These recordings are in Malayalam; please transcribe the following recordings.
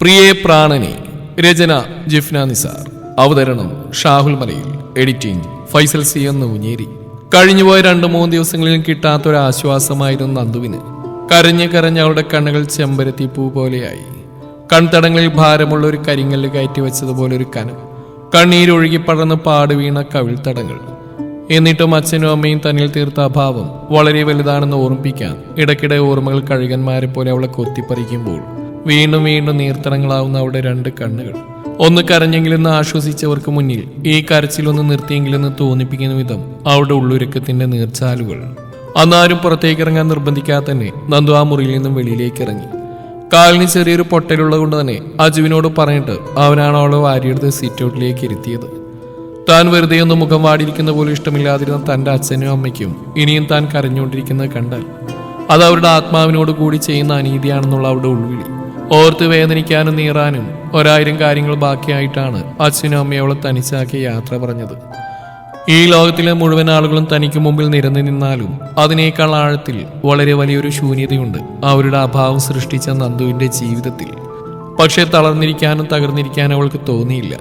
പ്രിയേ പ്രാണനെ രചന ജിഫ്ന നിസാർ. അവതരണം ഷാഹുൽ മലയിൽ. എഡിറ്റിംഗ് ഫൈസൽ സി എന്ന് ഊഞ്ഞേരി കഴിഞ്ഞുപോയ രണ്ട് മൂന്ന് ദിവസങ്ങളിൽ കിട്ടാത്തൊരാശ്വാസമായിരുന്നു നന്ദുവിന്. കരഞ്ഞ് കരഞ്ഞ് അവളുടെ കണ്ണുകൾ ചെമ്പരത്തി പൂ പോലെയായി. കൺതടങ്ങളിൽ ഭാരമുള്ള ഒരു കരിങ്ങൽ കയറ്റി വെച്ചതുപോലെ ഒരു കനം. കണ്ണീരൊഴുകി പടർന്ന് പാടുവീണ കവിൾത്തടങ്ങൾ എന്നിട്ടും അച്ഛനും അമ്മയും തന്നിൽ തീർത്ത അഭാവം വളരെ വലുതാണെന്ന് ഓർമ്മിപ്പിക്കാൻ ഇടയ്ക്കിടെ ഓർമ്മകൾ കഴുകന്മാരെ പോലെ അവളെ കൊത്തിപ്പറിക്കുമ്പോൾ വീണ്ടും വീണ്ടും നീർത്തടങ്ങളാവുന്ന അവിടെ രണ്ട് കണ്ണുകൾ. ഒന്ന് കരഞ്ഞെങ്കിലെന്ന് ആശ്വസിച്ചവർക്ക് മുന്നിൽ ഈ കരച്ചിലൊന്ന് നിർത്തിയെങ്കിലെന്ന് തോന്നിപ്പിക്കുന്ന വിധം അവിടെ ഉള്ളൊരുക്കത്തിന്റെ നീർച്ചാലുകൾ. അന്നാരും പുറത്തേക്ക് ഇറങ്ങാൻ നിർബന്ധിക്കാതെ തന്നെ നന്ദു ആ മുറിയിൽ നിന്നും വെളിയിലേക്ക് ഇറങ്ങി കാലിന് ചെറിയൊരു പൊട്ടലുള്ളത് കൊണ്ട് തന്നെ അജുവിനോട് പറഞ്ഞിട്ട് അവനാണ് അവളെ വാരിയെടുത്ത് സീറ്റ് ഔട്ടിലേക്ക് ഇരുത്തിയത്. താൻ വെറുതെ ഒന്ന് മുഖം വാടിയിരിക്കുന്ന പോലും ഇഷ്ടമില്ലാതിരുന്ന തന്റെ അച്ഛനും അമ്മയ്ക്കും ഇനിയും താൻ കരഞ്ഞുകൊണ്ടിരിക്കുന്നത് കണ്ടാൽ. അത് അവരുടെ ആത്മാവിനോട് കൂടി ചെയ്യുന്ന അനീതിയാണെന്നുള്ള അവരുടെ ഉൾവിളി. ഓർത്ത് വേദനിക്കാനും നീറാനും ഒരായിരം കാര്യങ്ങൾ ബാക്കിയായിട്ടാണ് അച്ഛനും അമ്മയോളെ തനിച്ചാക്കി യാത്ര പറഞ്ഞത്. ഈ ലോകത്തിലെ മുഴുവൻ ആളുകളും തനിക്ക് മുമ്പിൽ നിരന്നു നിന്നാലും അതിനേക്കാൾ ആഴത്തിൽ വളരെ വലിയൊരു ശൂന്യതയുണ്ട് അവരുടെ അഭാവം സൃഷ്ടിച്ച നന്ദുവിന്റെ ജീവിതത്തിൽ. പക്ഷേ തളർന്നിരിക്കാനും തകർന്നിരിക്കാനും അവൾക്ക് തോന്നിയില്ല.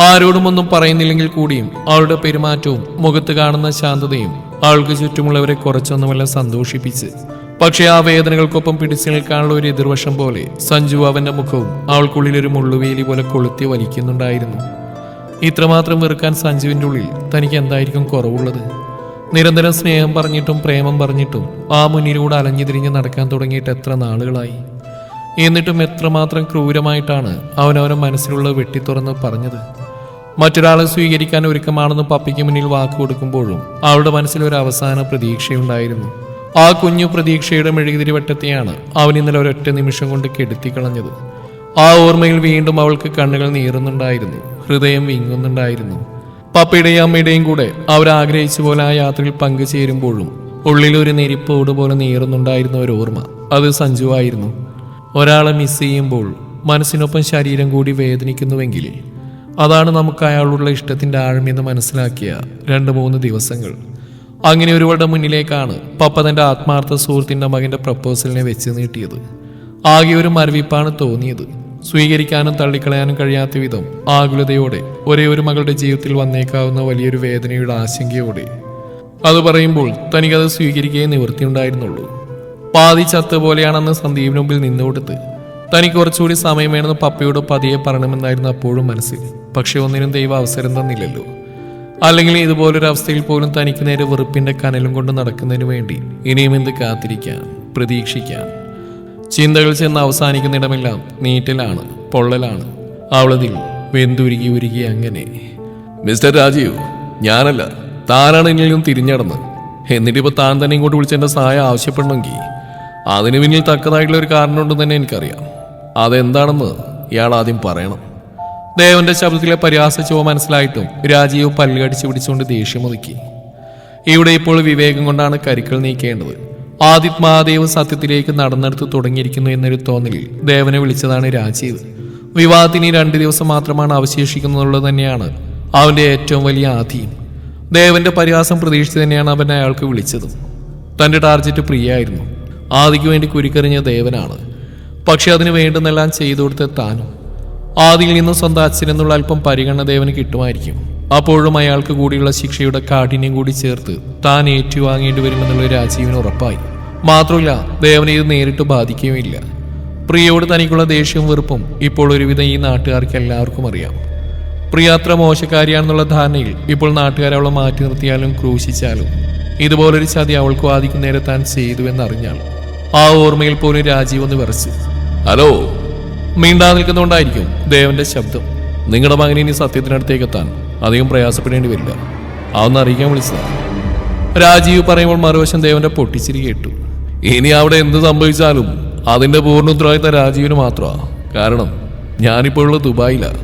ആരോടും ഒന്നും പറയുന്നില്ലെങ്കിൽ കൂടിയും അവളുടെ പെരുമാറ്റവും മുഖത്ത് കാണുന്ന ശാന്തതയും അവൾക്ക് ചുറ്റുമുള്ളവരെ കുറച്ചൊന്നുമല്ല സന്തോഷിപ്പിച്ച് പക്ഷേ ആ വേദനകൾക്കൊപ്പം പിടിച്ചു നിൽക്കാനുള്ള ഒരു എതിർവശം പോലെ സഞ്ജു അവന്റെ മുഖവും അവൾക്കുള്ളിൽ ഒരു മുള്ളുവേലി പോലെ കൊളുത്തി വലിക്കുന്നുണ്ടായിരുന്നു. ഇത്രമാത്രം വെറുക്കാൻ സഞ്ജുവിന്റെ ഉള്ളിൽ തനിക്ക് എന്തായിരിക്കും കുറവുള്ളത്? നിരന്തരം സ്നേഹം പറഞ്ഞിട്ടും പ്രേമം പറഞ്ഞിട്ടും ആ മുന്നിലൂടെ അലഞ്ഞു തിരിഞ്ഞ് നടക്കാൻ തുടങ്ങിയിട്ട് എത്ര നാളുകളായി? എന്നിട്ടും എത്രമാത്രം ക്രൂരമായിട്ടാണ് അവനവനെ മനസ്സിലുള്ള വെട്ടിത്തുറന്ന് പറഞ്ഞത്? മറ്റൊരാളെ സ്വീകരിക്കാൻ ഒരുക്കമാണെന്ന് പപ്പിക്ക് മുന്നിൽ വാക്ക് കൊടുക്കുമ്പോഴും അവളുടെ മനസ്സിൽ ഒരു അവസാന പ്രതീക്ഷയുണ്ടായിരുന്നു. ആ കുഞ്ഞു പ്രതീക്ഷയുടെ മെഴുകുതിരി വട്ടത്തെയാണ് അവൻ ഇന്നലെ ഒരൊറ്റ നിമിഷം കൊണ്ട് കെടുത്തിക്കളഞ്ഞത് ആ ഓർമ്മയിൽ വീണ്ടും അവൾക്ക് കണ്ണുകൾ നീറുന്നുണ്ടായിരുന്നു ഹൃദയം വിങ്ങുന്നുണ്ടായിരുന്നു. പപ്പയുടെയും അമ്മയുടെയും കൂടെ അവരാഗ്രഹിച്ച പോലെ ആ യാത്രയിൽ പങ്കുചേരുമ്പോഴും ഉള്ളിലൊരു നെരിപ്പോട് പോലെ നീറുന്നുണ്ടായിരുന്ന ഒരു ഓർമ്മ. അത് സഞ്ജുവായിരുന്നു ഒരാളെ മിസ് ചെയ്യുമ്പോൾ മനസ്സിനൊപ്പം ശരീരം കൂടി വേദനിക്കുന്നുവെങ്കിൽ അതാണ് നമുക്ക് അയാളോടുള്ള ഇഷ്ടത്തിന്റെ ആഴമെന്ന് മനസ്സിലാക്കിയ രണ്ട് മൂന്ന് ദിവസങ്ങൾ. അങ്ങനെ ഒരുവരുടെ മുന്നിലേക്കാണ് പപ്പ തന്റെ ആത്മാർത്ഥ സുഹൃത്തിന്റെ മകന്റെ പ്രപ്പോസലിനെ വെച്ച് നീട്ടിയത്. ആകെ ഒരു മരവിപ്പാണ് തോന്നിയത്. സ്വീകരിക്കാനും തള്ളിക്കളയാനും കഴിയാത്ത വിധം ആകുലതയോടെ ഒരേ ഒരു മകളുടെ ജീവിതത്തിൽ വന്നേക്കാവുന്ന വലിയൊരു വേദനയുടെ ആശങ്കയോടെ. അത് പറയുമ്പോൾ തനിക്കത് സ്വീകരിക്കുകയേ നിവൃത്തിയുണ്ടായിരുന്നുള്ളൂ പാതി ചത്ത പോലെയാണെന്ന് സന്ദീപിന് മുമ്പിൽ നിന്നുകൊടുത്ത് തനിക്ക് കുറച്ചുകൂടി സമയം വേണമെന്ന് പപ്പയോട് പതിയെ പറയണമെന്നായിരുന്നു അപ്പോഴും മനസ്സിൽ. പക്ഷെ ഒന്നിനും ദൈവ അവസരം തന്നില്ലല്ലോ. അല്ലെങ്കിൽ ഇതുപോലൊരു അവസ്ഥയിൽ പോലും തനിക്ക് നേരെ വെറുപ്പിന്റെ കനലും കൊണ്ട് നടക്കുന്നതിന് വേണ്ടി ഇനിയും എന്ത് കാത്തിരിക്കാൻ പ്രതീക്ഷിക്കാൻ ചിന്തകൾ ചെന്ന് അവസാനിക്കുന്നിടമെല്ലാം നീറ്റലാണ് പൊള്ളലാണ്. അവളതിൽ വെന്തുരുകി ഉരുകി അങ്ങനെ മിസ്റ്റർ രാജീവ് ഞാനല്ല താനാണ് നിന്നും തിരിഞ്ഞടന്ന്. ഇപ്പൊ താൻ തന്നെ ഇങ്ങോട്ട് വിളിച്ച് സഹായം ആവശ്യപ്പെടണമെങ്കിൽ അതിന് പിന്നിൽ തക്കതായിട്ടുള്ള ഒരു കാരണമുണ്ടെന്ന് തന്നെ എനിക്കറിയാം. അതെന്താണെന്ന് ഇയാൾ ആദ്യം പറയണം. ദേവന്റെ ശബ്ദത്തിലെ പരിഹാസച്ചോ മനസ്സിലായിട്ടും രാജീവ് പല്ലുകടിച്ച് പിടിച്ചുകൊണ്ട് ദേഷ്യമൊതുക്കി ഇവിടെ ഇപ്പോൾ വിവേകം കൊണ്ടാണ് കരുക്കൾ നീക്കേണ്ടത്. ആദിത് മഹാദേവ് സത്യത്തിലേക്ക് നടന്നെടുത്ത് തുടങ്ങിയിരിക്കുന്നു എന്നൊരു തോന്നലിൽ ദേവനെ വിളിച്ചതാണ് രാജീവ്. വിവാഹത്തിന് രണ്ട് ദിവസം മാത്രമാണ് അവശേഷിക്കുന്നുള്ളത് തന്നെയാണ് അവന്റെ ഏറ്റവും വലിയ ആധിയും. ദേവന്റെ പരിഹാസം പ്രതീക്ഷിച്ച് തന്നെയാണ് അവൻ അയാൾക്ക് വിളിച്ചത്. തന്റെ ടാർജറ്റ് പ്രിയായിരുന്നു ആദിക്ക് വേണ്ടി കുരുക്കറിഞ്ഞ ദേവനാണ്. പക്ഷെ അതിന് വേണ്ടുന്നെല്ലാം ചെയ്തു കൊടുത്ത താനും ആദിയിൽ നിന്ന് സ്വന്തം അച്ഛനെന്നുള്ള അല്പം പരിഗണന ദേവന് കിട്ടുമായിരിക്കും. അപ്പോഴും അയാൾക്ക് കൂടിയുള്ള ശിക്ഷയുടെ കാഠിന്യം കൂടി ചേർത്ത് താൻ ഏറ്റുവാങ്ങേണ്ടി വരുമെന്നുള്ള രാജീവിന് ഉറപ്പായി. മാത്രമല്ല ദേവനെ ഇത് നേരിട്ട് ബാധിക്കുകയുമില്ല പ്രിയയോട് തനിക്കുള്ള ദേഷ്യവും വെറുപ്പും ഇപ്പോൾ ഒരുവിധം ഈ നാട്ടുകാർക്ക് എല്ലാവർക്കും അറിയാം. പ്രിയ അത്ര മോശക്കാരിയാണെന്നുള്ള ധാരണയിൽ ഇപ്പോൾ നാട്ടുകാരെ അവളെ മാറ്റി നിർത്തിയാലും ക്രൂശിച്ചാലും ഇതുപോലൊരു ചതി അവൾക്ക് ആദിക്കും നേരെ താൻ ചെയ്തു എന്നറിഞ്ഞാൽ ആ ഓർമ്മയിൽ പോലും രാജീവ് ഒന്ന് വിറച്ചു. ഹലോ മിണ്ടാ നിൽക്കുന്നതുകൊണ്ടായിരിക്കും ദേവന്റെ ശബ്ദം. നിങ്ങളുടെ മകനെ ഇനി സത്യത്തിനടുത്തേക്ക് എത്താൻ അധികം പ്രയാസപ്പെടേണ്ടി വരില്ല. അതൊന്ന് അറിയിക്കാൻ വിളിച്ചതാണ് രാജീവ് പറയുമ്പോൾ മറുവശം ദേവന്റെ പൊട്ടിച്ചിരി കേട്ടു. ഇനി അവിടെ എന്ത് സംഭവിച്ചാലും അതിന്റെ പൂർണ ഉത്തരവാദിത്തം രാജീവിന് മാത്രമാ. കാരണം ഞാനിപ്പോഴുള്ള ദുബായിലാണ്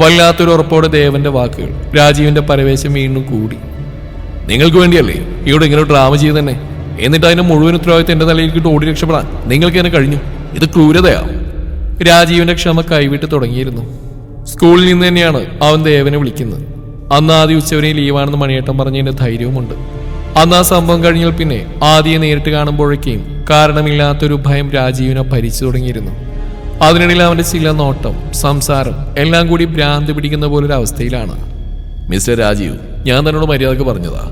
വല്ലാത്തൊരു ഉറപ്പോടെ ദേവന്റെ വാക്കുകൾ രാജീവിന്റെ പരവേശം വീണ്ടും കൂടി. നിങ്ങൾക്ക് വേണ്ടിയല്ലേ ഇവിടെ ഇങ്ങനെ ഡ്രാമ ചെയ്ത് തന്നെ എന്നിട്ട് അതിന്റെ മുഴുവൻ ഉത്തരവാദിത്തം എന്റെ നിലയിലേക്ക് ഓടി രക്ഷപ്പെടാൻ നിങ്ങൾക്ക് തന്നെ കഴിഞ്ഞു. ഇത് ക്രൂരതയാ. രാജീവിന്റെ ക്ഷമ കൈവിട്ട് തുടങ്ങിയിരുന്നു. സ്കൂളിൽ നിന്ന് തന്നെയാണ് അവൻ ദേവനെ വിളിക്കുന്നത്. അന്ന് ആദ്യ ഉച്ചവരെ ലീവാണെന്ന് മണിയേട്ടൻ പറഞ്ഞതിന്റെ ധൈര്യവുമുണ്ട്. അന്ന് ആ സംഭവം കഴിഞ്ഞാൽ പിന്നെ ആദ്യം നേരിട്ട് കാണുമ്പോഴേക്കും കാരണമില്ലാത്തൊരു ഭയം രാജീവിനെ ഭരിച്ചു തുടങ്ങിയിരുന്നു. അതിനിടയിൽ അവന്റെ ചില നോട്ടം സംസാരം എല്ലാം കൂടി ഭ്രാന്ത് പിടിക്കുന്ന പോലൊരു അവസ്ഥയിലാണ്. മിസ്റ്റർ രാജീവ് ഞാൻ തന്നോട് മര്യാദയ്ക്ക് പറഞ്ഞതാ.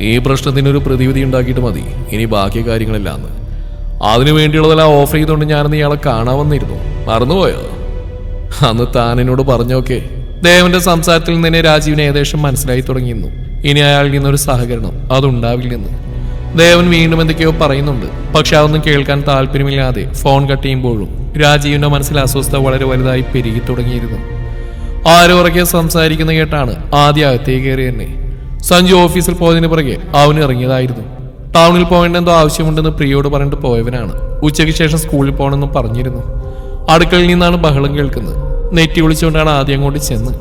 ഈ പ്രശ്നത്തിനൊരു പ്രതിവിധി ഉണ്ടാക്കിയിട്ട് മതി. ഇനി ബാക്കി കാര്യങ്ങളില്ലാന്ന് അതിനു വേണ്ടിയുള്ളതെല്ലാം ഓഫർ ചെയ്തുകൊണ്ട് ഞാനന്ന് ഇയാളെ കാണാൻ വന്നിരുന്നു. മറന്നുപോയോ? അന്ന് താൻ എന്നോട് പറഞ്ഞോക്കെ. ദേവന്റെ സംസാരത്തിൽ നിന്ന് രാജീവിന് ഏകദേശം മനസ്സിലായി തുടങ്ങിയിരുന്നു. ഇനി അയാളിൽ നിന്നൊരു സഹകരണം അതുണ്ടാവില്ലെന്ന്. ദേവൻ വീണ്ടും എന്തൊക്കെയോ പറയുന്നുണ്ട്. പക്ഷെ അതൊന്നും കേൾക്കാൻ താല്പര്യമില്ലാതെ ഫോൺ കട്ട് ചെയ്യുമ്പോഴും രാജീവിന്റെ മനസ്സിൽ അസ്വസ്ഥത വളരെ വലുതായി പെരുകി തുടങ്ങിയിരുന്നു. ആരോ ഉറക്കെ സംസാരിക്കുന്ന കേട്ടാണ് ആദ്യ അകത്തേക്ക് കയറി തന്നെ സഞ്ജു ഓഫീസിൽ പോയതിന് പിറകെ അവന് ഇറങ്ങിയതായിരുന്നു. ടൗണിൽ പോകേണ്ട എന്തോ ആവശ്യമുണ്ടെന്ന് പ്രിയോട് പറഞ്ഞിട്ട് പോയവനാണ്. ഉച്ചയ്ക്ക് ശേഷം സ്കൂളിൽ പോകണമെന്ന് പറഞ്ഞിരുന്നു. അടുക്കളയിൽ നിന്നാണ് ബഹളം കേൾക്കുന്നത്. നെറ്റി വിളിച്ചുകൊണ്ടാണ് ആദ്യം അങ്ങോട്ട് ചെന്ന്.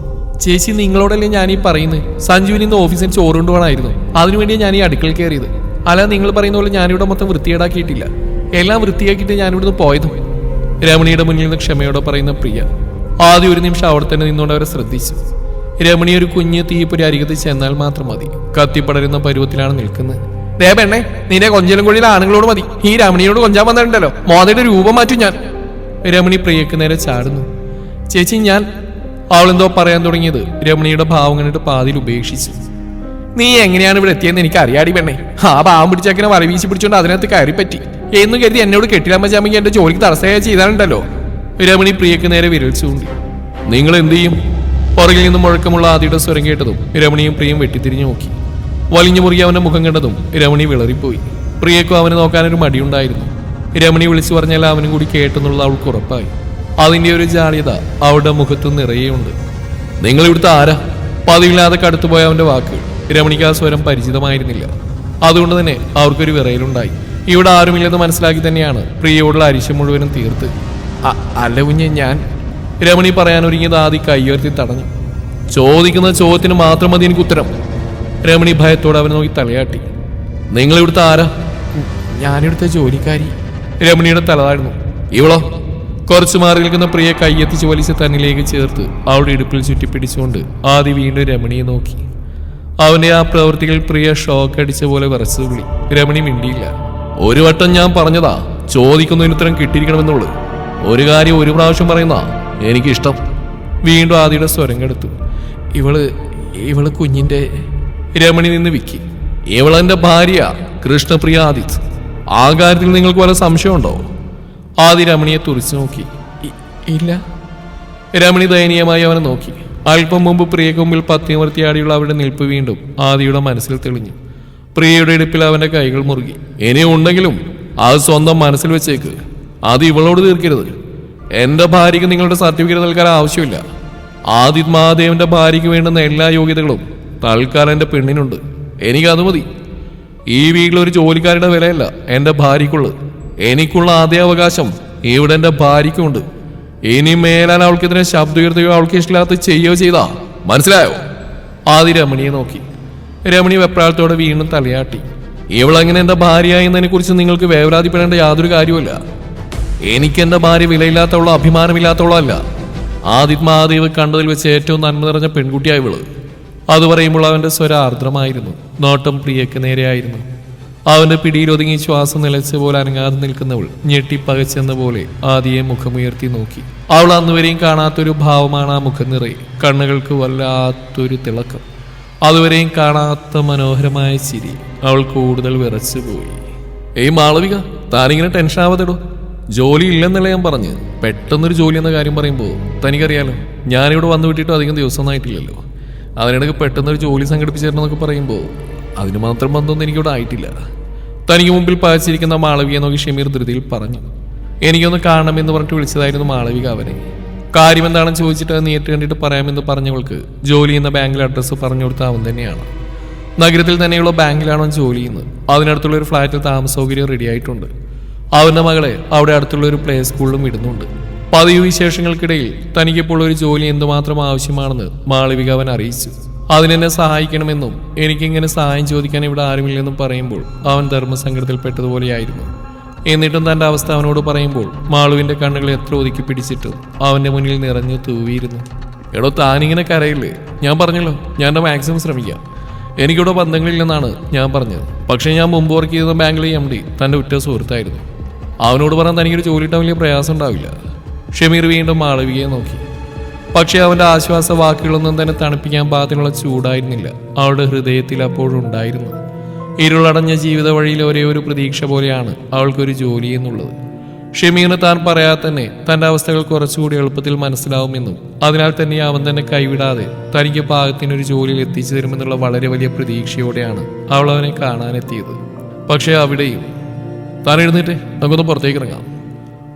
ചേച്ചി നിങ്ങളോടല്ലേ ഞാൻ ഈ പറയുന്നത് സഞ്ജുവിന് ഇന്ന് ഓഫീസിൽ ചോറ് കൊണ്ടുപോകണമായിരുന്നു. അതിനുവേണ്ടി ഞാൻ ഈ അടുക്കളയിൽ കയറിയത്. അല്ല നിങ്ങൾ പറയുന്ന പോലെ ഞാനിവിടെ മൊത്തം വൃത്തിയേടാക്കിയിട്ടില്ല എല്ലാം വൃത്തിയാക്കിയിട്ട് ഞാനിവിടുന്ന് പോയതും. രമണിയുടെ മുന്നിൽ നിന്ന് ക്ഷമയോടെ പറയുന്ന പ്രിയ ആദ്യം ഒരു നിമിഷം അവിടെ തന്നെ നിന്നുകൊണ്ട് അവരെ ശ്രദ്ധിച്ചു. രമണി ഒരു കുഞ്ഞ് തീപ്പൊരി അരികത്ത് ചെന്നാൽ മാത്രം മതി. കത്തിപ്പടരുന്ന പരുവത്തിലാണ് നിൽക്കുന്നത്. ദേ പെണ്ണേ നിന്റെ കൊഞ്ചലും കൊഴിയിലെ ആണുങ്ങളോട് മതി. ഈ രമണിയോട് കൊഞ്ചാൻ വന്നിട്ടുണ്ടല്ലോ. മോതയുടെ രൂപം മാറ്റും ഞാൻ. രമണി പ്രിയക്ക് നേരെ ചാടുന്നു. ചേച്ചി ഞാൻ അവളെന്തോ പറയാൻ തുടങ്ങിയത് രമണിയുടെ ഭാവം കണ്ടിട്ട് പാതിയിൽ ഉപേക്ഷിച്ചു. നീ എങ്ങനെയാണ് ഇവിടെ എത്തിയെന്ന് എനിക്ക് അറിയാടി പെണ്ണേ. ആ പാവം പിടിച്ചാക്കിനെ വല വീശി പിടിച്ചോണ്ട് അതിനകത്ത് കയറി പറ്റി എന്ന് കരുതി എന്നോട് കെട്ടിടാൻ ചാമെങ്കിൽ എന്റെ ജോലിക്ക് തടസ്സമായ ചെയ്താലുണ്ടല്ലോ. രമണി പ്രിയക്ക് നേരെ വിരൽ ചൂണ്ടി. നിങ്ങൾ എന്തു ചെയ്യും? പുറകിൽ നിന്നും മുഴക്കമുള്ള ആദിയുടെ സ്വരം കേട്ടതും രമണിയും പ്രിയും വെട്ടിത്തിരിഞ്ഞു നോക്കി. വലിഞ്ഞു മുറുകി അവന്റെ മുഖം കണ്ടതും രമണി വിളറിപ്പോയി. പ്രിയക്കും അവനെ നോക്കാനൊരു മടിയുണ്ടായിരുന്നു. രമണി വിളിച്ചു പറഞ്ഞാൽ അവനും കൂടി കേട്ടെന്നുള്ള അവൾക്ക് ഉറപ്പായി. അതിന്റെ ഒരു ജാള്യത അവളുടെ മുഖത്ത് നിറയെയുണ്ട് നിങ്ങൾ ഇവിടുത്തെ ആരാ? പതിവില്ലാതെ കടുത്തുപോയ അവന്റെ വാക്ക് രമണിക്ക് ആ സ്വരം പരിചിതമായിരുന്നില്ല. അതുകൊണ്ട് തന്നെ അവർക്കൊരു വിറയലുണ്ടായി. ഇവിടെ ആരുമില്ലെന്ന് മനസ്സിലാക്കി തന്നെയാണ് പ്രിയയോടുള്ള അരിശം മുഴുവനും തീർത്ത്. "അ- അല്ല കുഞ്ഞെ ഞാൻ രമണി പറയാനൊരുങ്ങിയത് ആദ്യ കൈയുയർത്തി തടഞ്ഞു. ചോദിക്കുന്ന ചോദ്യത്തിന് മാത്രം മതി എനിക്ക് ഉത്തരം. രമണി ഭയത്തോടെ അവനെ നോക്കി തലയാട്ടി. നിങ്ങൾ ഇവിടുത്തെ ആരാ ഞാനിവിടുത്തെ ജോലിക്കാരി. രമണിയുടെ തലതാഴ്ന്നു. ഇവളോ? കുറച്ചു മാറി നിൽക്കുന്ന പ്രിയ കയ്യെത്തിച്ച് വലിച്ച് തന്നിലേക്ക് ചേർത്ത് അവളുടെ ഇടുപ്പിൽ ചുറ്റിപ്പിടിച്ചുകൊണ്ട് ആദ്യ വീണ്ടും രമണിയെ നോക്കി. അവന്റെ ആ പ്രവൃത്തികൾ പ്രിയ ഷോക്ക് അടിച്ച പോലെ വിറച്ചു വിളി. രമണി മിണ്ടിയില്ല. ഒരു വട്ടം ഞാൻ പറഞ്ഞതാ ചോദിക്കുന്നതിന് ഉത്തരം കിട്ടിയിരിക്കണമെന്നുള്ളു ഒരു കാര്യം ഒരു പ്രാവശ്യം പറയുന്ന എനിക്കിഷ്ടം. വീണ്ടും ആദിയുടെ സ്വരം കെടുത്തു ഇവൾ ഇവൾ കുഞ്ഞിന്റെ രമണി നിന്ന് വിക്കി. ഇവളെന്റെ ഭാര്യ കൃഷ്ണപ്രിയ ആദിത് ആ കാര്യത്തിൽ നിങ്ങൾക്ക് വല്ല സംശയമുണ്ടോ? ആദി രമണിയെ തുറിച്ചു നോക്കി. ഇല്ല. രമണി ദയനീയമായി അവനെ നോക്കി. അല്പം മുമ്പ് പ്രിയക്ക് മുമ്പിൽ പത്തിയമർത്തിയാടിയുള്ള അവരുടെ നിൽപ്പ് വീണ്ടും ആദിയുടെ മനസ്സിൽ തെളിഞ്ഞു. പ്രിയയുടെ ഇടുപ്പിൽ അവന്റെ കൈകൾ മുറുകി. ഇനി ഉണ്ടെങ്കിലും അത് സ്വന്തം മനസ്സിൽ വെച്ചേക്ക്. അത് ഇവളോട് തീർക്കരുത്. എന്റെ ഭാര്യയ്ക്ക് നിങ്ങളുടെ സർട്ടിഫിക്കറ്റ് നൽകാൻ ആവശ്യമില്ല. ആദിത് മഹാദേവന്റെ ഭാര്യയ്ക്ക് വേണ്ടുന്ന എല്ലാ യോഗ്യതകളും തൽക്കാലം എന്റെ പെണ്ണിനുണ്ട്. എനിക്കത് മതി. ഈ വീട്ടിൽ ഒരു ജോലിക്കാരുടെ വിലയല്ല എന്റെ ഭാര്യയ്ക്കുള്ളത്. എനിക്കുള്ള ആദ്യ അവകാശം ഇവിടെ എന്റെ ഭാര്യയ്ക്കുണ്ട് ഇനി മേലാൽ അവൾക്കെതിരെ ശബ്ദം ഉയർത്തുകയോ അവൾക്ക് ഇഷ്ടമില്ലാത്ത ചെയ്യുകയോ ചെയ്താ. മനസ്സിലായോ? ആദ്യ രമണിയെ നോക്കി. രമണി വെപ്രാളത്തോടെ വീണ്ടും തലയാട്ടി. ഇവളെങ്ങനെ എന്റെ ഭാര്യ എന്നതിനെ കുറിച്ച് നിങ്ങൾക്ക് വേവലാതിപ്പെടേണ്ട യാതൊരു കാര്യവുമില്ല. എനിക്ക് എന്റെ ഭാര്യ വിലയില്ലാത്തവളോ അഭിമാനമില്ലാത്തവളോ അല്ല. ആദിത് മഹാദേവ് കണ്ടതിൽ വെച്ച് ഏറ്റവും നന്മ നിറഞ്ഞ പെൺകുട്ടിയായി അത് പറയുമ്പോൾ അവന്റെ സ്വര ആർദ്രമായിരുന്നു. നോട്ടം പ്രിയക്ക് നേരെയായിരുന്നു. അവന്റെ പിടിയിൽ ഒതുങ്ങി ശ്വാസം നിലച്ച പോലെ അനങ്ങാതെ നിൽക്കുന്നവൾ ഞെട്ടി പകച്ചെന്ന പോലെ ആദിയെ മുഖമുയർത്തി നോക്കി. അവൾ അന്നുവരെയും കാണാത്തൊരു ഭാവമാണ് ആ മുഖം നിറയെ. കണ്ണുകൾക്ക് വല്ലാത്തൊരു തിളക്കം. അതുവരെയും കാണാത്ത മനോഹരമായ ചിരി അവൾ കൂടുതൽ വിറച്ചു പോയി. ഏയ് മാളവിക താനിങ്ങനെ ടെൻഷൻ ആവാതെടോ. ജോലി ഇല്ലെന്നല്ല ഞാൻ പറഞ്ഞ്. പെട്ടെന്നൊരു ജോലി എന്ന കാര്യം പറയുമ്പോൾ തനിക്കറിയാലോ ഞാനിവിടെ വന്നു വിട്ടിട്ട് അധികം ദിവസമൊന്നും ആയിട്ടില്ലല്ലോ. അതിനിടയ്ക്ക് പെട്ടെന്ന് ഒരു ജോലി സംഘടിപ്പിച്ചു തരണമെന്നൊക്കെ പറയുമ്പോൾ അതിന് മാത്രം ബന്ധമൊന്നും എനിക്കിവിടെ ആയിട്ടില്ല. തനിക്ക് മുമ്പിൽ പായച്ചിരിക്കുന്ന മാളവിയെ നോക്കി ഷമീർ ധൃതിയിൽ പറഞ്ഞു. എനിക്കൊന്ന് കാണണമെന്ന് പറഞ്ഞിട്ട് വിളിച്ചതായിരുന്നു മാളവിക അവനെ. കാര്യം എന്താണെന്ന് ചോദിച്ചിട്ട് അത് നേരിട്ട് കണ്ടിട്ട് പറയാമെന്ന് പറഞ്ഞവൾക്ക് ജോലി ചെയ്യുന്ന ബാങ്കിലെ അഡ്രസ്സ് പറഞ്ഞു കൊടുത്ത അവൻ തന്നെയാണ്. നഗരത്തിൽ തന്നെയുള്ള ബാങ്കിലാണോ ജോലി ചെയ്യുന്നത്? അതിനടുത്തുള്ള ഒരു ഫ്ലാറ്റിൽ താമസ സൗകര്യം റെഡി ആയിട്ടുണ്ട്. അവന്റെ മകളെ അവിടെ അടുത്തുള്ള ഒരു പ്ലേ സ്കൂളിലും വിടുന്നുണ്ട് പതിവ് വിശേഷങ്ങൾക്കിടയിൽ തനിക്കിപ്പോൾ ഒരു ജോലി എന്തുമാത്രം ആവശ്യമാണെന്ന് മാളവിക അവൻ അറിയിച്ചു. അതിനെന്നെ സഹായിക്കണമെന്നും എനിക്കിങ്ങനെ സഹായം ചോദിക്കാൻ ഇവിടെ ആരുമില്ലെന്നും പറയുമ്പോൾ അവൻ ധർമ്മസങ്കടത്തിൽപ്പെട്ടതുപോലെയായിരുന്നു എന്നിട്ടും തന്റെ അവസ്ഥ അവനോട് പറയുമ്പോൾ മാളുവിന്റെ കണ്ണുകൾ എത്ര ഒതുക്കി പിടിച്ചിട്ടും അവന്റെ മുന്നിൽ നിറഞ്ഞു തൂവിയിരുന്നു. എടോ താനിങ്ങനെ കരയില്ലേ? ഞാൻ പറഞ്ഞല്ലോ ഞാൻ എന്റെ മാക്സിമം ശ്രമിക്കാം. എനിക്കിവിടെ ബന്ധങ്ങളില്ലെന്നാണ് ഞാൻ പറഞ്ഞത്. പക്ഷേ ഞാൻ മുമ്പ് വർക്ക് ചെയ്ത ബാങ്കിലെ എം ഡി തന്റെ ഉറ്റ സുഹൃത്തായിരുന്നു. അവനോട് പറഞ്ഞാൽ തനിക്കൊരു ജോലി ഇട്ടാൻ വലിയ പ്രയാസം ഉണ്ടാവില്ല. ഷമീർ വീണ്ടും മാളവികയെ നോക്കി. പക്ഷേ അവന്റെ ആശ്വാസ വാക്കുകളൊന്നും തന്നെ തണുപ്പിക്കാൻ പാകത്തിനുള്ള ചൂടായിരുന്നില്ല. അവളുടെ ഹൃദയത്തിൽ അപ്പോഴുണ്ടായിരുന്നു. ഇരുളടഞ്ഞ ജീവിത വഴിയിൽ ഒരേ ഒരു പ്രതീക്ഷ പോലെയാണ് അവൾക്കൊരു ജോലി എന്നുള്ളത്. ഷമീറിന് താൻ പറയാതെ തന്നെ തന്റെ അവസ്ഥകൾ കുറച്ചുകൂടി എളുപ്പത്തിൽ മനസ്സിലാവുമെന്നും അതിനാൽ തന്നെ അവൻ തന്നെ കൈവിടാതെ തനിക്ക് പാകത്തിനൊരു ജോലിയിൽ എത്തിച്ചു തരുമെന്നുള്ള വളരെ വലിയ പ്രതീക്ഷയോടെയാണ് അവൾ അവനെ കാണാനെത്തിയത്. പക്ഷേ അവിടെയും താൻ എഴുന്നേറ്റ് നമുക്കൊന്ന് പുറത്തേക്ക് ഇറങ്ങാം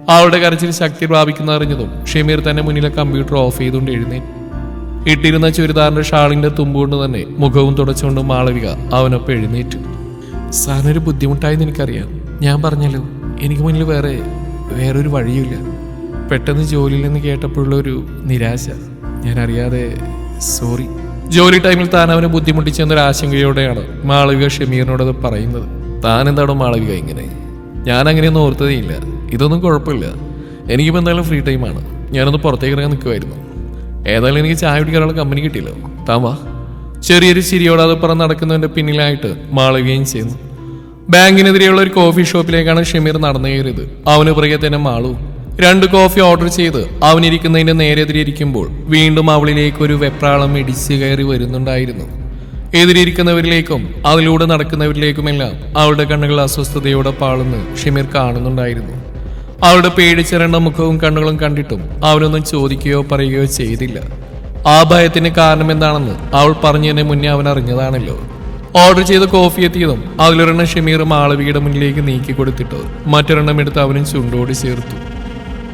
അവളുടെ കരച്ചിൽ ശക്തി പ്രാപിക്കുന്ന അറിഞ്ഞതും ഷമീർ തന്നെ മുന്നിലെ കമ്പ്യൂട്ടർ ഓഫ് ചെയ്തുകൊണ്ട് എഴുന്നേറ്റ്. ഇട്ടിരുന്ന ചുരിദാറിന്റെ ഷാളിന്റെ തുമ്പുകൊണ്ട് തന്നെ മുഖവും തുടച്ചുകൊണ്ട് മാളവിക അവനൊപ്പം എഴുന്നേറ്റു. സാറിനൊരു ബുദ്ധിമുട്ടായെന്ന് എനിക്കറിയാം. ഞാൻ പറഞ്ഞല്ലോ എനിക്ക് മുന്നിൽ വേറെ വേറൊരു വഴിയുമില്ല. പെട്ടെന്ന് ജോലിയിൽ നിന്ന് കേട്ടപ്പോഴുള്ള ഒരു നിരാശ. ഞാൻ അറിയാതെ സോറി. ജോലി ടൈമിൽ താൻ അവനെ ബുദ്ധിമുട്ടിച്ചെന്നൊരു ആശങ്കയോടെയാണ് മാളവിക ഷമീറിനോടത് പറയുന്നത്. താൻ എന്താണോ മാളവിക ഇങ്ങനെ ഞാൻ അങ്ങനെയൊന്നും ഓർത്തതേയില്ല. ഇതൊന്നും കുഴപ്പമില്ല. എനിക്കിപ്പോൾ എന്തായാലും ഫ്രീ ടൈമാണ് ഞാനൊന്ന് പുറത്തേക്ക് ഇറങ്ങാൻ നിൽക്കുമായിരുന്നു ഏതായാലും എനിക്ക് ചായ കുടിക്കാനുള്ള കമ്പനി കിട്ടിയില്ലോ. താൻ വാ. ചെറിയൊരു ചിരിയോടെ അത് നടക്കുന്നതിന്റെ പിന്നിലായിട്ട് മാളുകയും ചെയ്യുന്നു. ബാങ്കിനെതിരെയുള്ള ഒരു കോഫി ഷോപ്പിലേക്കാണ് ഷമീർ നടന്നു കയറിയത്. അവന് പുറകെ തന്നെ മാളു. രണ്ട് കോഫി ഓർഡർ ചെയ്ത് അവനിരിക്കുന്നതിന്റെ നേരെതിരെ ഇരിക്കുമ്പോൾ വീണ്ടും അവളിലേക്ക് ഒരു വെപ്രാളം ഇടിച്ചു കയറി വരുന്നുണ്ടായിരുന്നു. എതിരിയിരിക്കുന്നവരിലേക്കും അതിലൂടെ നടക്കുന്നവരിലേക്കുമെല്ലാം അവളുടെ കണ്ണുകൾ അസ്വസ്ഥതയോടെ പാളുന്ന് ഷമീർ കാണുന്നുണ്ടായിരുന്നു. അവളുടെ പേടിച്ചിരണ്ട മുഖവും കണ്ണുകളും കണ്ടിട്ടും അവനൊന്നും ചോദിക്കുകയോ പറയുകയോ ചെയ്തില്ല. ആ ഭയത്തിന് കാരണം എന്താണെന്ന് അവൾ പറഞ്ഞതിന് മുന്നേ അവൻ അറിഞ്ഞതാണല്ലോ. ഓർഡർ ചെയ്ത കോഫി എത്തിയതും അതിലൊരെണ്ണം ഷമീർ മാളവിയുടെ മുന്നിലേക്ക് നീക്കി കൊടുത്തിട്ട്. മറ്റൊരെണ്ണം എടുത്ത് അവനും ചുണ്ടോട് ചേർത്തു.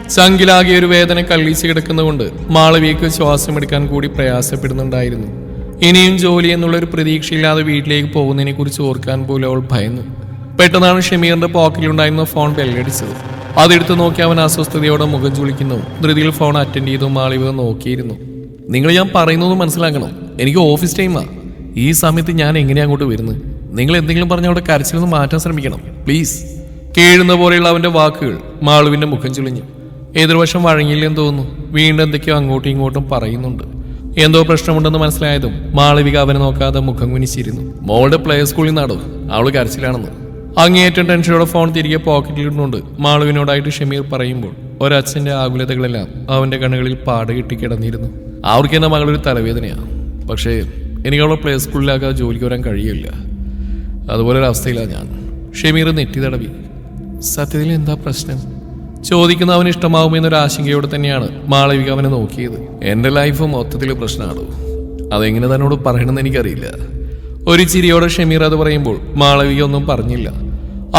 ചങ്കിലാകെ ഒരു വേദന കള്ളീച്ച് കിടക്കുന്നതുകൊണ്ട് മാളവിയക്ക് ശ്വാസമെടുക്കാൻ കൂടി പ്രയാസപ്പെടുന്നുണ്ടായിരുന്നു. ഇനിയും ജോലി എന്നുള്ളൊരു പ്രതീക്ഷയില്ലാതെ വീട്ടിലേക്ക് പോകുന്നതിനെ കുറിച്ച് ഓർക്കാൻ പോലും അവൾ ഭയന്നു. പെട്ടെന്നാണ് ഷമീറിന്റെ പോക്കറ്റിലുണ്ടായിരുന്ന ഫോൺ ബെല്ലടിച്ചത് അതെടുത്ത് നോക്കി അവൻ അസ്വസ്ഥതയോടെ മുഖം ചുളിക്കുന്നു. ധൃതിയിൽ ഫോൺ അറ്റൻഡ് ചെയ്തു മാളിവ് നോക്കിയിരുന്നു. നിങ്ങൾ ഞാൻ പറയുന്നത് മനസ്സിലാക്കണം. എനിക്ക് ഓഫീസ് ടൈമാ ഈ സമയത്ത് ഞാൻ എങ്ങനെയാ അങ്ങോട്ട് വരുന്നത്? നിങ്ങൾ എന്തെങ്കിലും പറഞ്ഞ അവിടെ കരച്ചിൽ നിന്ന് മാറ്റാൻ ശ്രമിക്കണം. പ്ലീസ് കേഴുന്ന പോലെയുള്ള അവന്റെ വാക്കുകൾ മാളുവിന്റെ മുഖം ചുളിഞ്ഞു. എതിർവശം വഴങ്ങിയില്ലെന്ന് തോന്നുന്നു. വീണ്ടും എന്തൊക്കെയോ അങ്ങോട്ടും ഇങ്ങോട്ടും പറയുന്നുണ്ട്. എന്തോ പ്രശ്നമുണ്ടെന്ന് മനസ്സിലായതും മാളവിക അവനെ നോക്കാതെ മുഖം കുനിച്ചിരുന്നു. മോളുടെ പ്ലേ സ്കൂളിൽ നിന്നാടോ അവൾ കരച്ചിലാണെന്ന്. അങ്ങേയറ്റം ടെൻഷനോടെ ഫോൺ തിരികെ പോക്കറ്റിലിടുന്നുണ്ട് മാളുവിനോടായിട്ട് ഷമീർ പറയുമ്പോൾ ഒരച്ഛന്റെ ആകുലതകളെല്ലാം അവന്റെ കണ്ണുകളിൽ പാട് കിട്ടി കിടന്നിരുന്നു. അവർക്ക് എന്റെ മകളൊരു തലവേദനയാണ് പക്ഷേ എനിക്ക് അവളെ പ്ലേ സ്കൂളിലാക്കാതെ ജോലിക്ക് വരാൻ കഴിയില്ല. അതുപോലെ ഒരു അവസ്ഥയിലാണ് ഞാൻ. ഷമീർ നെറ്റി തടവി സത്യത്തിൽ എന്താ പ്രശ്നം? ചോദിക്കുന്ന അവന് ഇഷ്ടമാവുമെന്നൊരു ആശങ്കയോടെ തന്നെയാണ് മാളവിക അവനെ നോക്കിയത്. എന്റെ ലൈഫ് മൊത്തത്തിൽ പ്രശ്നമാണ് അതെങ്ങനെ തന്നോട് പറയണമെന്ന് എനിക്കറിയില്ല. ഒരു ചിരിയോടെ ഷമീർ അത് പറയുമ്പോൾ മാളവിക ഒന്നും പറഞ്ഞില്ല.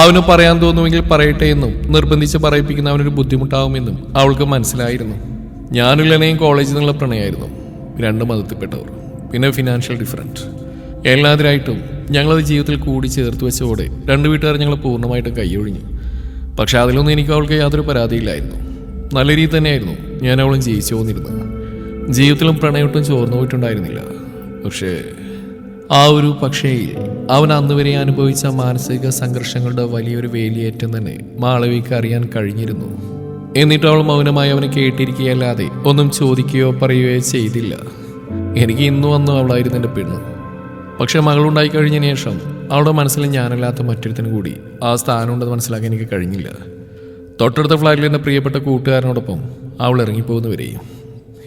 അവന് പറയാൻ തോന്നുമെങ്കിൽ പറയട്ടെ എന്നും നിർബന്ധിച്ച് പറയിപ്പിക്കുന്ന അവനൊരു ബുദ്ധിമുട്ടാവുമെന്നും അവൾക്ക് മനസ്സിലായിരുന്നു. ഞാനും ലനയും കോളേജിൽ നിന്നുള്ള പ്രണയമായിരുന്നു രണ്ട് മതത്തിൽപ്പെട്ടവർ പിന്നെ ഫിനാൻഷ്യൽ ഡിഫറന്റ് എല്ലാതിരായിട്ടും ഞങ്ങളത് ജീവിതത്തിൽ കൂടി ചേർത്ത് വെച്ചതോടെ രണ്ട് വീട്ടുകാർ ഞങ്ങൾ പൂർണമായിട്ടും കൈയൊഴിഞ്ഞു. പക്ഷെ അതിലൊന്നും എനിക്ക് അവൾക്ക് യാതൊരു പരാതിയില്ലായിരുന്നു. നല്ല രീതി തന്നെയായിരുന്നു. ഞാൻ അവളും ജയിച്ചു പോന്നിരുന്നത്. ജീവിതത്തിലും പ്രണയൊട്ടും ചോർന്നു പോയിട്ടുണ്ടായിരുന്നില്ല. പക്ഷേ ആ ഒരു പക്ഷേ അവൻ അന്ന് വരെ അനുഭവിച്ച മാനസിക സംഘർഷങ്ങളുടെ വലിയൊരു വേലിയേറ്റം തന്നെ മാളവിക്ക് അറിയാൻ കഴിഞ്ഞിരുന്നു. എന്നിട്ട് അവൾ മൗനമായി അവനെ കേട്ടിരിക്കുകയല്ലാതെ ഒന്നും ചോദിക്കുകയോ പറയുകയോ ചെയ്തില്ല. എനിക്ക് ഇന്നും അന്നും അവളായിരുന്നു എന്റെ പെണ്ണ്. പക്ഷെ മകളുണ്ടായി കഴിഞ്ഞതിന് ശേഷം അവളുടെ മനസ്സിൽ ഞാനല്ലാത്ത മറ്റൊരുത്തിനും കൂടി ആ സ്ഥാനമുണ്ടെന്ന് മനസ്സിലാക്കാൻ എനിക്ക് കഴിഞ്ഞില്ല. തൊട്ടടുത്ത ഫ്ലാറ്റിൽ എന്റെ പ്രിയപ്പെട്ട കൂട്ടുകാരനോടൊപ്പം അവൾ ഇറങ്ങിപ്പോകുന്നവരെയും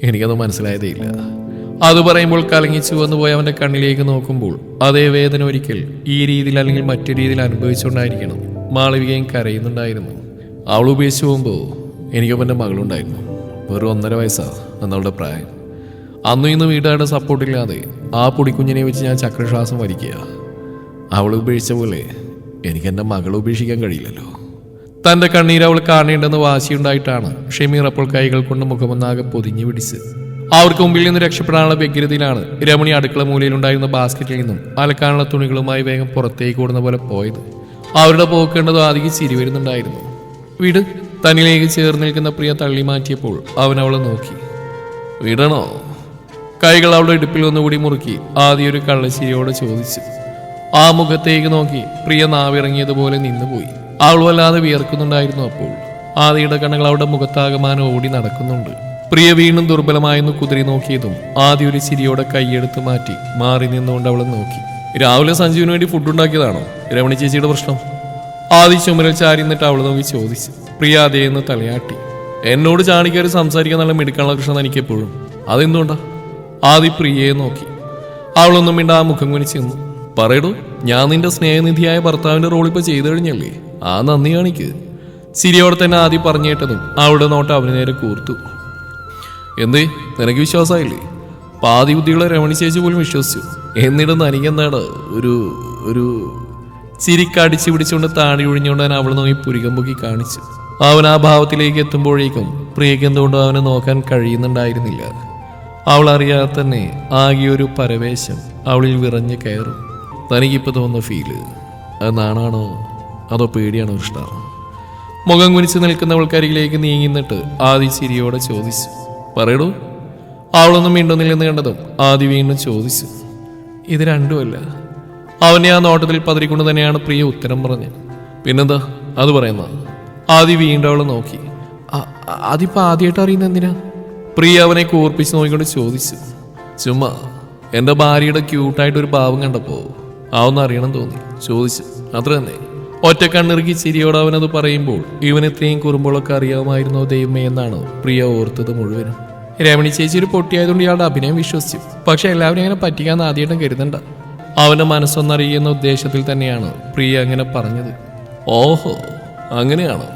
എനിക്കത് മനസ്സിലായതേ ഇല്ല. അത് പറയുമ്പോൾ കലങ്ങി ചുവന്നു പോയി അവന്റെ കണ്ണിലേക്ക് നോക്കുമ്പോൾ അതേ വേദന ഒരിക്കൽ ഈ രീതിയിൽ അല്ലെങ്കിൽ മറ്റു രീതിയിൽ അനുഭവിച്ചുകൊണ്ടായിരിക്കണം മാളവികയും കരയുന്നുണ്ടായിരുന്നു. അവൾ ഉപേക്ഷിച്ച് പോകുമ്പോൾ എനിക്കൊപ്പം എന്റെ മകളുണ്ടായിരുന്നു. വെറും ഒന്നര വയസ്സാണ് എന്നവളുടെ പ്രായം. അന്നും ഇന്ന് വീട്ടുകാരുടെ സപ്പോർട്ടില്ലാതെ ആ പൊടിക്കുഞ്ഞിനെ വെച്ച് ഞാൻ ചക്രശ്വാസം വലിക്കുക. അവൾ ഉപേക്ഷിച്ച പോലെ എനിക്ക് എന്റെ മകളെ ഉപേക്ഷിക്കാൻ കഴിയില്ലല്ലോ. തന്റെ കണ്ണീർ അവൾ കാണേണ്ടെന്ന് വാശിയുണ്ടായിട്ടാണ് ഷമീർ അപ്പോൾ കൈകൾ കൊണ്ട് മുഖമൊന്നാകെ പൊതിഞ്ഞു പിടിച്ച്. അവർക്ക് മുമ്പിൽ നിന്ന് രക്ഷപ്പെടാനുള്ള വ്യഗ്രതയിലാണ് രമണി അടുക്കള മൂലയിൽ ഉണ്ടായിരുന്ന ബാസ്ക്കറ്റിൽ നിന്നും അലക്കാനുള്ള തുണികളുമായി വേഗം പുറത്തേക്ക് ഓടുന്ന പോലെ പോയത്. അവരുടെ പോക്കേണ്ടത് ആദ്യം ചിരി വരുന്നുണ്ടായിരുന്നു. വീട് തന്നിലേക്ക് ചേർന്ന് നിൽക്കുന്ന പ്രിയ തള്ളി മാറ്റിയപ്പോൾ അവൻ അവളെ നോക്കി. വിടണോ? കൈകൾ അവളുടെ ഇടുപ്പിൽ ഒന്നുകൂടി മുറുക്കി ആദ്യ ഒരു കള്ളശ്ശേരിയോടെ ചോദിച്ചു. ആ മുഖത്തേക്ക് നോക്കി പ്രിയ നാവിറങ്ങിയതുപോലെ നിന്നുപോയി. അവൾ വല്ലാതെ വിയർക്കുന്നുണ്ടായിരുന്നു അപ്പോൾ. ആദിയുടെ കണ്ണുകൾ അവളുടെ മുഖത്താകമാനം ഓടി നടക്കുന്നുണ്ട്. പ്രിയ വീണ്ടും ദുർബലമായെന്ന് കുതിരി നോക്കിയതും ആദ്യ ഒരു ചിരിയോടെ കൈയെടുത്ത് മാറ്റി മാറി നിന്നുകൊണ്ട് അവളെ നോക്കി. രാവിലെ സഞ്ജുവിന് വേണ്ടി ഫുഡ് ഉണ്ടാക്കിയതാണോ? രമണി ചേച്ചിയുടെ പ്രശ്നം? ആദി ചുമരൽ ചാരി നിന്നിട്ട് അവൾ നോക്കി ചോദിച്ചു. പ്രിയ അതേന്ന് തലയാട്ടി. എന്നോട് ചാണിക്കാർ സംസാരിക്കാൻ നല്ല മിടുക്കാനുള്ള കൃഷ്ണൻ എനിക്ക് എപ്പോഴും അതെന്തുകൊണ്ടാ? ആദി പ്രിയയെ നോക്കി. അവളൊന്നും മിണ്ട ആ മുഖം കുനിച്ച് നിന്നു പറയടൂ ഞാൻ നിന്റെ സ്നേഹനിധിയായ ഭർത്താവിന്റെ റോൾ ഇപ്പൊ ചെയ്തു കഴിഞ്ഞല്ലേ? ആ നന്ദി കാണിക്ക്. ചിരിയോടെ തന്നെ ആദ്യം പറഞ്ഞു കേട്ടതും അവളുടെ നോട്ട് അവന് നേരെ കൂർത്തു. എന്ത്? നിനക്ക് വിശ്വാസമായില്ലേ? പാതി ബുദ്ധികളെ രമണി ചേച്ചി പോലും വിശ്വസിച്ചു. എന്നിട്ട് നനിക്കെന്താണ്? ഒരു ഒരു ചിരിക്കടിച്ചു പിടിച്ചുകൊണ്ട് താടി ഒഴിഞ്ഞുകൊണ്ട് അവൻ അവൾ നോക്കി പുരികം പൊക്കി കാണിച്ചു. അവൻ ആ ഭാവത്തിലേക്ക് എത്തുമ്പോഴേക്കും പ്രിയയ്ക്ക് എന്തുകൊണ്ടും അവനെ നോക്കാൻ കഴിയുന്നുണ്ടായിരുന്നില്ല. അവൾ അറിയാതെ തന്നെ ഒരു പരവേശം അവളിൽ വിറഞ്ഞു കയറും. തനിക്കിപ്പോൾ തോന്നുന്ന ഫീൽ അത് നാണാണോ? അതോ പേടിയാണോ ഇഷ്ടം മുഖം കുനിച്ച് നിൽക്കുന്ന നിൽക്കുന്നവൾക്കരികിലേക്ക് നീങ്ങിന്നിട്ട് ആദി ചിരിയോടെ ചോദിച്ചു. പറയടൂ. അവളൊന്നും മിണ്ടുന്നില്ലെന്ന് കണ്ടതും ആദി വീണ്ടും ചോദിച്ചു. ഇത് രണ്ടുമല്ല. അവനെ ആ നോട്ടത്തിൽ പതിരിക്കൊണ്ട് തന്നെയാണ് പ്രിയ ഉത്തരം പറഞ്ഞത്. പിന്നെന്താ? അത് പറയുന്ന. ആദി വീണ്ടും അവളെ നോക്കി. "അ- അ- അതിപ്പോ ആദ്യമായിട്ട് അറിയുന്ന എന്തിനാ? പ്രിയ അവനെ കൂർപ്പിച്ച് നോക്കിക്കൊണ്ട് ചോദിച്ചു. ചുമ്മാ എന്റെ ഭാര്യയുടെ ക്യൂട്ടായിട്ട് ഒരു ഭാവം കണ്ടപ്പോ ആ ഒന്ന് അറിയണം തോന്നി. ചോദിച്ചു. അത്ര തന്നെ. ഒറ്റ കണ്ണിറുക്കി ചിരിയോട് അവനത് പറയുമ്പോൾ ഇവൻ ഇത്രയും കുറുമ്പോളൊക്കെ അറിയാമായിരുന്നോ ദൈവമേ എന്നാണ് പ്രിയ ഓർത്തത് മുഴുവനും. രമണി ചേച്ചി ഒരു പൊട്ടിയായതുകൊണ്ട് ഇയാളുടെ അഭിനയം വിശ്വസിച്ചു. പക്ഷെ എല്ലാവരും അങ്ങനെ പറ്റിക്കാന്ന് ആദ്യമായിട്ടും കരുതണ്ട. അവന്റെ മനസ്സൊന്നറിയുന്ന ഉദ്ദേശത്തിൽ തന്നെയാണ് പ്രിയ അങ്ങനെ പറഞ്ഞത്. ഓഹോ അങ്ങനെയാണോ?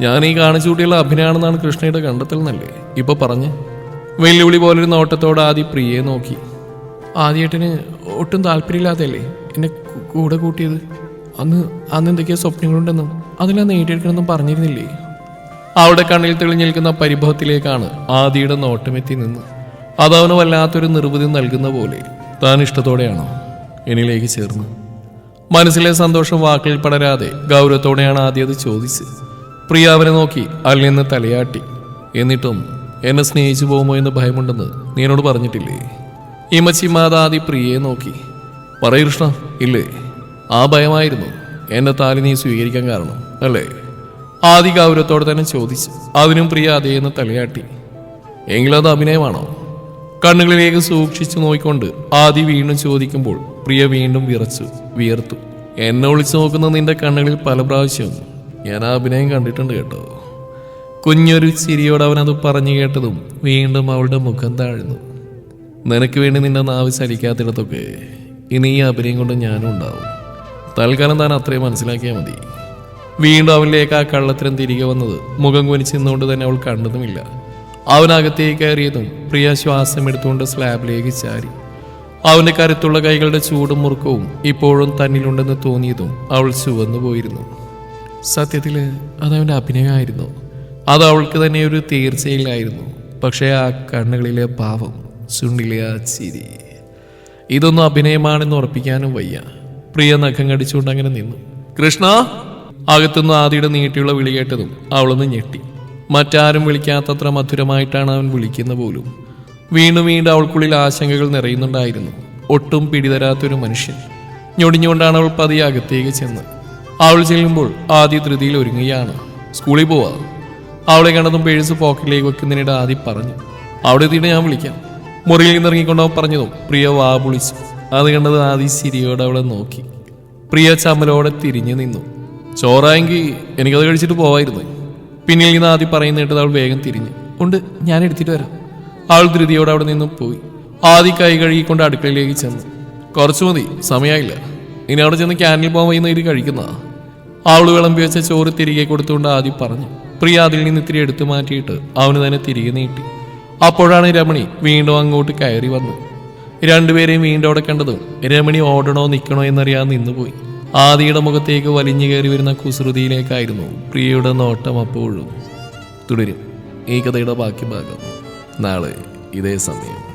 ഞാൻ ഈ കാണിച്ചു കൂട്ടിയുള്ള അഭിനയാണെന്നാണ് കൃഷ്ണയുടെ കണ്ടെത്തൽ എന്നല്ലേ? ഇപ്പൊ പറഞ്ഞ്. വെല്ലുവിളി പോലൊരു നോട്ടത്തോടെ ആദ്യം പ്രിയയെ നോക്കി. ആദ്യേട്ടന് ഒട്ടും താല്പര്യമില്ലാതെയല്ലേ എന്നെ കൂടെ കൂട്ടിയത്? അന്ന് അന്ന് എന്തൊക്കെയോ സ്വപ്നങ്ങളുണ്ടെന്നും അതെല്ലാം നേടിയെടുക്കണമെന്നും പറഞ്ഞിരുന്നില്ലേ? അവിടെ കണ്ണിൽ തെളിഞ്ഞു നിൽക്കുന്ന പരിഭവത്തിലേക്കാണ് ആദിയുടെ നോട്ടമെത്തി നിന്ന്. അതവന് വല്ലാത്തൊരു നിർവൃതി നൽകുന്ന പോലെ. താൻ ഇഷ്ടത്തോടെയാണോ? എന്നിലേക്ക് ചേർന്ന്. മനസ്സിലെ സന്തോഷം വാക്കിൽ പടരാതെ ഗൗരവത്തോടെയാണ് ആദ്യം അത് ചോദിച്ചത്. പ്രിയ അവനെ നോക്കി അതിൽ നിന്ന് തലയാട്ടി. എന്നിട്ടും എന്നെ സ്നേഹിച്ചു പോകുമോ എന്ന് ഭയമുണ്ടെന്ന് നീ എന്നോട് പറഞ്ഞിട്ടില്ലേ? ഇമച്ചിമാത ആദി പ്രിയെ നോക്കി. പറയൂ കൃഷ്ണ ഇല്ലേ? ആ ഭയമായിരുന്നു. എന്നെ താലി നീ സ്വീകരിക്കാൻ കാരണം അല്ലേ? ആദി ഗൗരവത്തോടെ തന്നെ ചോദിച്ചു. അതിനും പ്രിയ അതേന്ന് തലയാട്ടി. എങ്കിലും അത് അഭിനയമാണോ? കണ്ണുകളിലേക്ക് സൂക്ഷിച്ചു നോക്കിക്കൊണ്ട് ആദി വീണ്ടും ചോദിക്കുമ്പോൾ പ്രിയ വീണ്ടും വിറച്ചു വിയർത്തു. എന്നെ ഒളിച്ചു നോക്കുന്ന നിന്റെ കണ്ണുകളിൽ പല പ്രാവശ്യം ഞാൻ ആ അഭിനയം കണ്ടിട്ടുണ്ട് കേട്ടോ. കുഞ്ഞൊരു ചിരിയോട് അവൻ അത് പറഞ്ഞു കേട്ടതും വീണ്ടും അവളുടെ മുഖം താഴ്ന്നു. നിനക്ക് വേണ്ടി നിന്റെ നാവ് ചലിക്കാത്തിടത്തൊക്കെ ഇനി ഈ അഭിനയം കൊണ്ട് ഞാനും ഉണ്ടാവും. തൽക്കാലം താൻ അത്രയും മനസ്സിലാക്കിയാൽ മതി. വീണ്ടും അവനിലേക്ക് ആ കള്ളത്തരം തിരികെ വന്നത് മുഖം കുനിച്ച് നിന്നുകൊണ്ട് തന്നെ അവൾ കണ്ടതുമില്ല. അവനകത്തേക്ക് കയറിയതും പ്രിയ ശ്വാസം എടുത്തുകൊണ്ട് സ്ലാബിലേക്ക് ചാരി. അവന്റെ കരുത്തുള്ള കൈകളുടെ ചൂടും മുറുക്കവും ഇപ്പോഴും തന്നിലുണ്ടെന്ന് തോന്നിയതും അവൾ ചുവന്നു പോയിരുന്നു. സത്യത്തിൽ അതവന്റെ അഭിനയമായിരുന്നു. അത് അവൾക്ക് തന്നെ ഒരു തീർച്ചയില്ലായിരുന്നു പക്ഷേ ആ കണ്ണുകളിലെ ഭാവം ചുണ്ടിലെ ചിരി ഇതൊന്നും അഭിനയമാണെന്ന് ഉറപ്പിക്കാനും വയ്യ. പ്രിയ നഖം കടിച്ചുകൊണ്ട് അങ്ങനെ നിന്നു. കൃഷ്ണ അകത്തുനിന്ന് ആദിയുടെ നീട്ടിയുള്ള വിളി കേട്ടതും അവളൊന്ന് ഞെട്ടി. മറ്റാരും വിളിക്കാത്തത്ര മധുരമായിട്ടാണ് അവൻ വിളിക്കുന്ന പോലും. വീണ്ടും വീണ്ടും അവൾക്കുള്ളിൽ ആശങ്കകൾ നിറയുന്നുണ്ടായിരുന്നു. ഒട്ടും പിടിതരാത്തൊരു മനുഷ്യൻ. ഞൊടിഞ്ഞുകൊണ്ടാണ് അവൾ പതിയെ അകത്തേക്ക് ചെന്ന് അവൾ ചെല്ലുമ്പോൾ ആദ്യ ധൃതിയിൽ ഒരുങ്ങുകയാണ്. സ്കൂളിൽ പോവാ? അവളെ കണ്ടതും പേഴ്സ് പോക്കറ്റിലേക്ക് വെക്കുന്നതിനിടെ ആദ്യം പറഞ്ഞു. അവിടെ എത്തിയിട്ട് ഞാൻ വിളിക്കാം. മുറിയിൽ നിന്ന് പറഞ്ഞു പ്രിയ വാ പൊളിച്ചു അത് കണ്ടത് ആദ്യ സിരിയോടെ അവളെ നോക്കി. പ്രിയ ചമ്മലോടെ തിരിഞ്ഞു നിന്നു. ചോറായെങ്കിൽ എനിക്കത് കഴിച്ചിട്ട് പോവായിരുന്നു. പിന്നിൽ നിന്ന് ആദ്യം പറയുന്നിട്ട് അവൾ വേഗം തിരിഞ്ഞു. ഉണ്ട് ഞാൻ എടുത്തിട്ട് വരാം. അവൾ ധൃതിയോടെ അവിടെ നിന്നും പോയി. ആദ്യ കൈ കഴുകിക്കൊണ്ട് അടുക്കളയിലേക്ക് ചെന്നു. കുറച്ചു മതി സമയമായില്ല ഇനി അവിടെ ചെന്ന് ക്യാനിൽ പോകാൻ വൈകുന്നേരം കഴിക്കുന്ന? അവൾ വിളമ്പി വെച്ച ചോറ് തിരികെ കൊടുത്തുകൊണ്ട് ആദ്യം പറഞ്ഞു. പ്രിയ അതിൽ നിന്ന് ഇത്തിരി എടുത്തു മാറ്റിയിട്ട് അവന് തന്നെ തിരികെ നീട്ടി. അപ്പോഴാണ് രമണി വീണ്ടും അങ്ങോട്ട് കയറി വന്നു രണ്ടുപേരെയും വീണ്ടും അവിടെ കണ്ടതും രമണി ഓടണോ നിൽക്കണോ എന്നറിയാതെ നിന്നുപോയി. ആദിയുടെ മുഖത്തേക്ക് വലിഞ്ഞു കയറി വരുന്ന കുസൃതിയിലേക്കായിരുന്നു പ്രിയയുടെ നോട്ടം അപ്പോഴും. തുടരും. ഈ കഥയുടെ ബാക്കി ഭാഗം നാളെ ഇതേ സമയം.